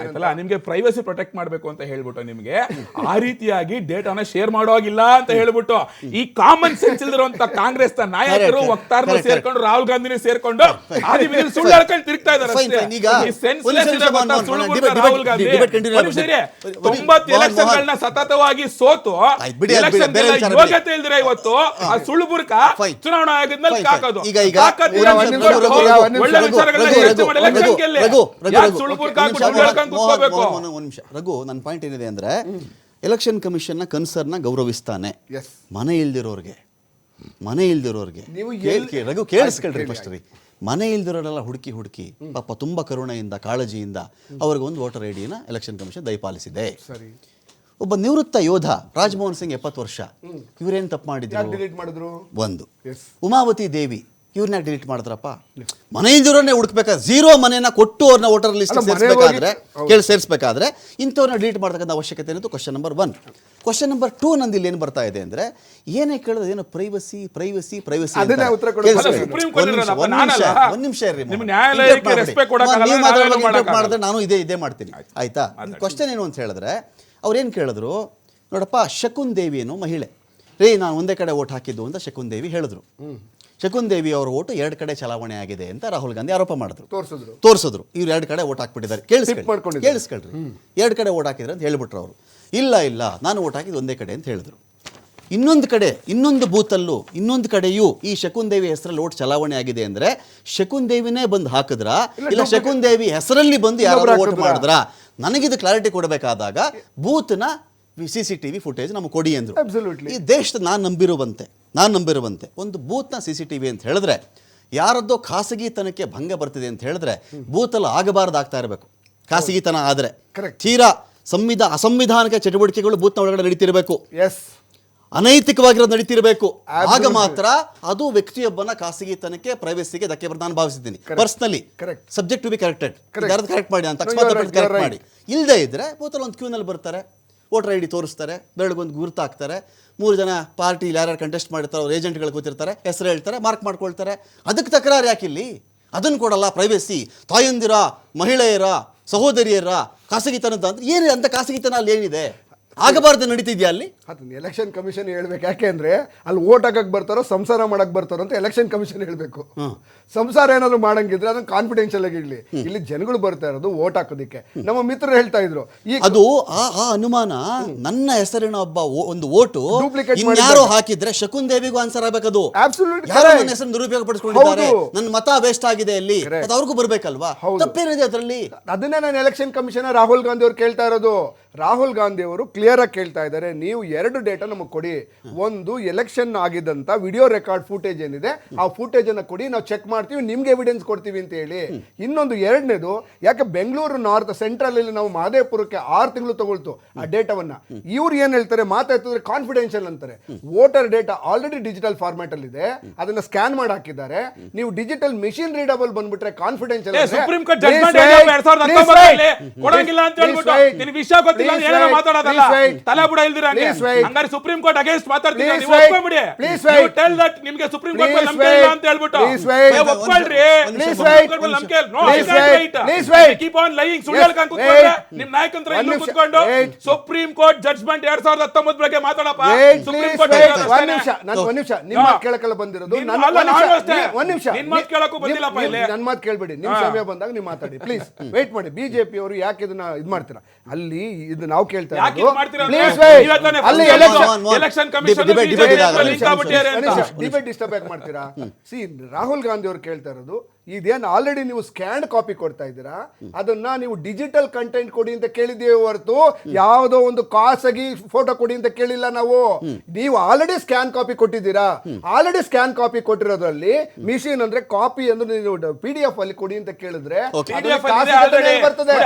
ಆಯ್ತಲ್ಲ? ನಿಮ್ಗೆ privacy protect ಮಾಡ್ಬೇಕು ಅಂತ ಹೇಳ್ಬಿಟ್ಟು ನಿಮ್ಗೆ ಆ ರೀತಿಯಾಗಿ ಡೇಟಾನ ಶೇರ್ ಮಾಡೋಗಿಲ್ಲ ಅಂತ ಹೇಳ್ಬಿಟ್ಟು ಈ ಕಾಮನ್ ಸೆನ್ಸ್ ಇಲ್ದಿರುವಂತ ಕಾಂಗ್ರೆಸ್ ನಾಯಕರು. ವಕ್ತಾರರು ಸೇರ್ಕೊಂಡು ರಾಹುಲ್ ಗಾಂಧಿನ ಸೇರ್ಕೊಂಡು ಸುಳ್ಳು ಹೇಳ್ಕೊಂಡು ತಿರುಗ್ತಾ ಇದ್ದಾರೆ ರಾಹುಲ್ ಗಾಂಧಿ. ತೊಂಬತ್ತು ಮೋಹನ್, ಎಲೆಕ್ಷನ್ಗಳನ್ನ ಸತತವಾಗಿ ಸೋತು ಎಲೆಕ್ಷನ್. ಯೋಗ್ಯತೆ ಇಲ್ದಿರ ಇವತ್ತು ಆ ಸುಳ್ಳು ಬುರ್ಕ. ಚುನಾವಣಾ ಆಯೋಗದ ಮೇಲೆ ನಿಮಿಷ, ಒಳ್ಳೆ ವಿಚಾರಗಳನ್ನ ರಘು, ಮಾಡಿ ಗೆಲ್ಲಿ. ರಘು. ಸುಳ್ಳು ಬುರ್ಕ ಹಾಕ್ಬಿಟ್ಟು ಒಂದು ನಿಮಿಷ. ರಘು ನನ್ನ ಪಾಯಿಂಟ್ ಏನಿದೆ ಅಂದ್ರೆ ಎಲೆಕ್ಷನ್ ಕಮಿಷನ್ನ ಕನ್ಸರ್ನ ಗೌರವಿಸ್ತಾನೆ. ಮನೆ ಇಲ್ದಿರೋರ್ಗೆ. ಮನೆ ಇಲ್ದಿರೋರ್ಗೆ. ರಘು ಕೇಳಿಸ್ಕೊಳ್ರಿ ಫಸ್ಟ್ ರೀ. ಮನೆ ಇಲ್ದಿರೋರೆಲ್ಲ ಹುಡುಕಿ ಹುಡುಕಿ ಪಾಪ ತುಂಬಾ ಕರುಣೆಯಿಂದ ಕಾಳಜಿಯಿಂದ ಅವ್ರಿಗೆ ಒಂದು ವೋಟರ್ ಐ ಡಿನ ಎಲೆಕ್ಷನ್ ಕಮಿಷನ್ ದಯಪಾಲಿಸಿದೆ ಒಬ್ಬ ನಿವೃತ್ತ ಯೋಧ ರಾಜಮೋಹನ್ ಸಿಂಗ್ ಎಪ್ಪತ್ತು ವರ್ಷ. ಇವರೇನು ತಪ್ಪು ಮಾಡಿದ್ರು? ಒಂದು. ಉಮಾವತಿ ದೇವಿ ಇವ್ರನ್ನ ಡಿಲೀಟ್ ಮಾಡಿದ್ರಪ್ಪ? ಮನೆ ಇದ್ರೋನೆ ಹುಡುಕ್ಬೇಕಾ? ಝೀರೋ ಮನೆಯನ್ನ ಕೊಟ್ಟು ಅವ್ರನ್ನ ವೋಟರ್ ಲಿಸ್ಟ್ ಸೇರಿಸಬೇಕಾದ್ರೆ ಕೇಳಿ ಸೇರಿಸಬೇಕಾದ್ರೆ ಇಂಥವ್ರನ್ನ ಡಿಲೀಟ್ ಮಾಡ್ತಕ್ಕಂಥ ಅವಶ್ಯಕತೆ ಅನ್ನೋದು question number one question number two ನಂದು ಇಲ್ಲಿ ಏನು ಬರ್ತಾ ಇದೆ ಅಂದ್ರೆ ಏನೇ ಕೇಳೋದು ಏನು ಪ್ರೈವಸಿ ಪ್ರೈವಸಿ ಪ್ರೈವಸಿ ಒಂದು ನಿಮಿಷ ಇರ್ರಿ ನೀವು. ಮಾಡಿದ್ರೆ ನಾನು ಇದೇ ಇದೇ ಮಾಡ್ತೀನಿ. ಆಯ್ತಾ. ಕ್ವಶನ್ ಏನು ಅಂತ ಹೇಳಿದ್ರೆ ಅವ್ರೇನು ಕೇಳಿದ್ರು ನೋಡಪ್ಪ ಶಕುನ್ ದೇವಿ ಏನು ಮಹಿಳೆ. ರೀ ನಾನು ಒಂದೇ ಕಡೆ ಓಟ್ ಹಾಕಿದ್ದು ಅಂತ ಶಕುನ್ ದೇವಿ ಹೇಳಿದ್ರು ಶಕುನ್ ದೇವಿ ಅವರ ಓಟು ಎರಡು ಕಡೆ ಚಲಾವಣೆ ಆಗಿದೆ ಅಂತ ರಾಹುಲ್ ಗಾಂಧಿ ಆರೋಪ ಮಾಡಿದ್ರು. ತೋರಿಸಿದ್ರು. ತೋರಿಸಿದ್ರು. ಇವ್ರು ಎರಡು ಕಡೆ ಓಟ್ ಹಾಕ್ಬಿಟ್ಟಿದ್ದಾರೆ. ಕೇಳಿಸ್. ಕೇಳಿಸ್ಕೊಳ್ರಿ. ಎರಡು ಕಡೆ ಓಟ್ ಹಾಕಿದ್ರೆ ಅಂತ ಹೇಳಿಬಿಟ್ರು ಅವರು. ಇಲ್ಲ ಇಲ್ಲ ನಾನು ಓಟ್ ಹಾಕಿದ್ದು ಒಂದೇ ಕಡೆ ಅಂತ ಹೇಳಿದ್ರು. ಇನ್ನೊಂದು ಕಡೆ ಇನ್ನೊಂದು ಬೂತಲ್ಲೂ ಇನ್ನೊಂದು ಕಡೆಯೂ ಈ ಶಕುನ್ ದೇವಿ ಹೆಸರಲ್ಲಿ ಓಟ್ ಚಲಾವಣೆ ಆಗಿದೆ ಅಂದ್ರೆ ಶಕುನ್ ದೇವಿನೇ ಬಂದು ಹಾಕಿದ್ರ? ಇಲ್ಲ ಶಕುನ್ ದೇವಿ ಹೆಸರಲ್ಲಿ ಬಂದು ಯಾರು ಓಟ್? ಮಾಡಿದ್ರ? ನನಗಿದು ಕ್ಲಾರಿಟಿ ಕೊಡಬೇಕಾದಾಗ ಬೂತ್ನ ಸಿ ಸಿ ಟಿವಿ ಫುಟೇಜ್ ನಮ್ಗೆ ಕೊಡಿ ಅಂದ್ರು. ಈ ದೇಶದ ನಾನು ನಂಬಿರುವಂತೆ ನಾನು ನಂಬಿರುವಂತೆ. ಒಂದು ಬೂತ್ನ ಸಿ ಸಿ ಟಿ ವಿ ಅಂತ ಹೇಳಿದ್ರೆ ಯಾರದ್ದೋ ಖಾಸಗಿತನಕ್ಕೆ ಭಂಗ ಬರ್ತಿದೆ ಅಂತ ಹೇಳಿದ್ರೆ ಬೂತಲ್ಲಿ ಆಗಬಾರ್ದಾಗ್ತಾ ಇರಬೇಕು. ಖಾಸಗಿತನ ಆದರೆ. ತೀರಾ ಸಂವಿಧ ಅಸಂವಿಧಾನಿಕ ಚಟುವಟಿಕೆಗಳು ಬೂತ್ನ ಒಳಗಡೆ ನಡೀತಿರಬೇಕು. ಎಸ್ ಅನೈತಿಕವಾಗಿರೋದು ನಡೀತಿರಬೇಕು. ಆಗ ಮಾತ್ರ ಅದು ವ್ಯಕ್ತಿಯೊಬ್ಬನ ಖಾಸಗಿತನಕ್ಕೆ ಪ್ರೈವೇಸಿಗೆ ಧಕ್ಕೆ ಬರ್ತಾ ನಾನು ಭಾವಿಸಿದ್ದೀನಿ personally. Subject to be corrected. ಯಾರು ಕರೆಕ್ಟ್ ಮಾಡಿ ಅಂತ ಕರೆಕ್ಟ್ ಮಾಡಿ. ಇಲ್ಲದೆ ಇದ್ರೆ ಬೂತಲ್ಲಿ ಒಂದು ಕ್ಯೂನಲ್ಲಿ ಬರ್ತಾರೆ. ವೋಟರ್ ಐ ಡಿ ತೋರಿಸ್ತಾರೆ ಬೆರಳಿಗೊಂದು ಗುರುತು ಹಾಕ್ತಾರೆ. ಮೂರು ಜನ ಪಾರ್ಟಿ ಯಾರ್ಯಾರು ಕಂಟೆಸ್ಟ್ ಮಾಡಿರ್ತಾರೆ ಅವ್ರ ಏಜೆಂಟ್ಗಳು ಕೂತಿರ್ತಾರೆ, ಹೆಸರು ಹೇಳ್ತಾರೆ ಮಾರ್ಕ್ ಮಾಡ್ಕೊಳ್ತಾರೆ. ಅದಕ್ಕೆ ತಕರಾರು ಇಲ್ಲಿ? ಅದನ್ನು ಕೊಡಲ್ಲ ಪ್ರೈವೇಸಿ ತಾಯಂದಿರ, ಮಹಿಳೆಯರ, ಸಹೋದರಿಯರ, ಖಾಸಗಿತನದ ಅಂತ ಏನು ಅಂತ ಖಾಸಗಿತನ ಅಲ್ಲಿ ಏನಿದೆ? ಆಗಬಾರ್ದು ನಡೀತಿದ್ಯಾ ಅಲ್ಲಿ? ಅದನ್ನ ಎಲೆಕ್ಷನ್ ಕಮಿಷನ್ ಹೇಳ್ಬೇಕು. ಯಾಕೆ ಅಂದ್ರೆ ಅಲ್ಲಿ ಓಟ್ ಹಾಕಕ್ ಬರ್ತಾರೋ ಸಂಸಾರ ಮಾಡಕ್ ಬರ್ತಾರೋ ಅಂತ ಎಲೆಕ್ಷನ್ ಕಮಿಷನ್ ಹೇಳ್ಬೇಕು. ಸಂಸಾರ ಏನಾದ್ರು ಮಾಡಂಗಿದ್ರೆ ಅದನ್ನ ಕಾನ್ಫಿಡೆನ್ಷಿಯಲ್ ಆಗಿ ಇರ್ಲಿ ಇಲ್ಲಿ ಜನಗಳು ಬರ್ತಾ ಇರೋದು ಓಟ್ ಹಾಕೋದಿಕ್ಕೆ. ನಮ್ಮ ಮಿತ್ರರು ಹೇಳ್ತಾ ಇದ್ರು ಅದು ಆ ಆ ಅನುಮಾನ ನನ್ನ ಹೆಸರಿನ ಒಬ್ಬ ಓ- ಒಂದು ಓಟು Duplicate ಇನ್ಯಾರೋ ಮಾಡಿದ್ದಾರೆ. ಹಾಕಿದ್ರೆ ಶಕುನ್ ದೇವಿಗೂ ಆನ್ಸರ್ ಆಗಬೇಕು Absolutely ಯಾರೋ correct. ನನ್ನ ಪಡಿಸ್ಕೊಂಡಿದ್ದಾರೆ ಹೌದು. ನನ್ನ ಮತ ವೇಸ್ಟ್ ಆಗಿದೆ ಅಲ್ಲಿ. Correct. ಅದು ಅವ್ರಿಗೂ ಬರ್ಬೇಕಲ್ವಾ? ಹೌದು. ತಪ್ಪೇನಿದೆ ಅದರಲ್ಲಿ? ಅದನ್ನೇ ನಾನು ಎಲೆಕ್ಷನ್ ಕಮಿಷನರ್ ರಾಹುಲ್ ಗಾಂಧಿ ಅವ್ರು ಕೇಳ್ತಾ ಇರೋದು. ರಾಹುಲ್ ಗಾಂಧಿ ಅವರು ಕ್ಲಿಯರ್ ಆಗಿ ಕೇಳ್ತಾ ಇದ್ದಾರೆ. ನೀವು ಎರಡು ಡೇಟಾ ನಮಗೆ ಕೊಡಿ. ಒಂದು ಎಲೆಕ್ಷನ್ ಆಗಿದ್ದಂತ ವಿಡಿಯೋ ರೆಕಾರ್ಡ್ ಫೂಟೇಜ್ ಏನಿದೆ ಆ ಫೂಟೇಜ್ ಅನ್ನ ಕೊಡಿ. ನಾವು ಚೆಕ್ ಮಾಡ್ತೀವಿ ನಿಮ್ಗೆ ಎವಿಡೆನ್ಸ್ ಕೊಡ್ತೀವಿ ಅಂತ ಹೇಳಿ. ಇನ್ನೊಂದು ಎರಡನೇದು ಯಾಕೆ ಬೆಂಗಳೂರು ನಾರ್ತ್ ಸೆಂಟ್ರಲ್ ಅಲ್ಲಿ ನಾವು ಮಹದೇವಪುರಕ್ಕೆ ಆರು ತಿಂಗಳು ತಗೊಳ್ತು ಆ ಡೇಟಾವನ್ನ ಇವ್ರು ಏನ್ ಹೇಳ್ತಾರೆ ಮಾತಾಡ್ತಿದ್ರೆ ಕಾನ್ಫಿಡೆನ್ಷಿಯಲ್ ಅಂತಾರೆ. Voter data already digital format ಅಲ್ಲಿ ಇದೆ. ಅದನ್ನ ಸ್ಕ್ಯಾನ್ ಮಾಡಿ ಹಾಕಿದ್ದಾರೆ. ನೀವು ಡಿಜಿಟಲ್ ಮಿಷಿನ್ ರೀಡಬಲ್ ಬಂದ್ಬಿಟ್ರೆ ಕಾನ್ಫಿಡೆನ್ಷಿಯಲ್ ಸುಪ್ರೀಂ ಕೋರ್ಟ್ ಜಡ್ಜ್ಮೆಂಟ್ ಎರಡ್ ಸಾವಿರದ ಹತ್ತೊಂಬತ್ತರಲ್ಲಿ ಕೊಡಂಗಿಲ್ಲ ಅಂತ ಹೇಳ್ಬಿಟ್ಟು ನಿನ್ ವಿಷಯ ಗೊತ್ತಿಲ್ಲ ಅಂತ ಹೇಳಿ ಮಾತಾಡೋದಲ್ಲ? ತಲೆ ಬುಡ ಇಲ್ದಿರ. ಹಂಗಾರೆ ಸುಪ್ರೀಂ ಕೋರ್ಟ್ ಅಗೇನ್ಸ್ಟ್ ಮಾತಾಡ್ತೀನಿ ನೀವು. ಒಪ್ಕೊಂಬಿಡಿ ನೀವು ಟೆಲ್ ದಟ್ ನಿಮ್ಗೆ ಸುಪ್ರೀಂ ಕೋರ್ಟ್ ಮೇಲೆ ನಂಬಿಕೆ ಇಲ್ಲ ಅಂತ ಹೇಳ್ಬಿಟ್ಟು wait. ಒಪ್ಕೊಳ್ರಿ ಸುಪ್ರೀಂ. ಕೋರ್ಟ್ ಮೇಲೆ ನಂಬಿಕೆ ಇಲ್ಲ. Wait. wait. Please wait. Keep on lying. ಸುಳ್ಳು Yes. ಕೂತ್ಕೊಂಡ್ರೆ Wait. ನಿಮ್ ನಾಯಕಂತ್ರ ಇಲ್ಲೂ ಕೂತ್ಕೊಂಡು ಸುಪ್ರೀಂ ಕೋರ್ಟ್ ಜಡ್ಜ್ಮೆಂಟ್ ಎರಡ್ ಸಾವಿರದ ಹತ್ತೊಂಬತ್ತು ಬಗ್ಗೆ ಮಾತಾಡಪ್ಪ ಸುಪ್ರೀಂ ಕೋರ್ಟ್. ಒಂದ್ ನಿಮಿಷ ನಾನು ಒಂದ್ ನಿಮಿಷ ನಿಮ್ಮ ಕೇಳಕ್ಕೆಲ್ಲ ಬಂದಿರೋದು ನನ್ನ- ಒಂದ್ ನಿಮಿಷ. ನೀ- ನಿನ್ ಮಾತು ಕೇಳಕ್ಕೂ ಬಂದಿಲ್ಲಪ್ಪ ಇಲ್ಲಿ. ನನ್ನ ಮಾತು ಕೇಳ್ಬೇಡಿ ನಿಮ್ ಹಾ. ಸಮಯ ಬಂದಾಗ ನೀವು ಮಾತಾಡಿ ಪ್ಲೀಸ್ ವೇಟ್ ಮಾಡಿ ಬಿಜೆಪಿ ಅವರು ಯಾಕೆ ಇದನ್ನ ಇದ್ ಮಾಡ್ತೀರಾ ಅಲ್ಲಿ ಇದು ನಾವು ಕೇಳ್ತಾ ಯಾಕೆ ಇರೋದು ಮಾಡ್ತೀರಾ ಅಲ್ಲಿ ಎಲೆಕ್ಷನ್. ಕಮಿಷನ್ ಡಿಬೇಟ್ ಡಿಸ್ಟರ್ಬ್ ಯಾಕೆ ಸಿ ರಾಹುಲ್ ಗಾಂಧಿ ಅವರು ಕೇಳ್ತಾ ಇರೋದು ಇದೇನು ಆಲ್ರೆಡಿ ನೀವು ಸ್ಕ್ಯಾನ್ ಕಾಪಿ ಕೊಡ್ತಾ ಇದ್ದೀರಾ? ಅದನ್ನ ನೀವು ಡಿಜಿಟಲ್ ಕಂಟೆಂಟ್ ಕೊಡಿ ಅಂತ ಕೇಳಿದ್ದೀವಿ ಹೊರತು ಯಾವುದೋ ಒಂದು ಖಾಸಗಿ ಫೋಟೋ ಕೊಡಿ ಅಂತ ಕೇಳಿಲ್ಲ ನಾವು. ನೀವು ಆಲ್ರೆಡಿ ಸ್ಕ್ಯಾನ್ ಕಾಪಿ ಕೊಟ್ಟಿದ್ದೀರಾ? ಆಲ್ರೆಡಿ ಸ್ಕ್ಯಾನ್ ಕಾಪಿ ಕೊಟ್ಟಿರೋದ್ರಲ್ಲಿ ಮಿಷಿನ್ ಅಂದ್ರೆ ಕಾಪಿ ಅಂದ್ರೆ ನೀವು ಪಿ ಡಿ ಎಫ್ ಅಲ್ಲಿ ಕೊಡಿ ಅಂತ ಕೇಳಿದ್ರೆ. ಬರ್ತದೆ?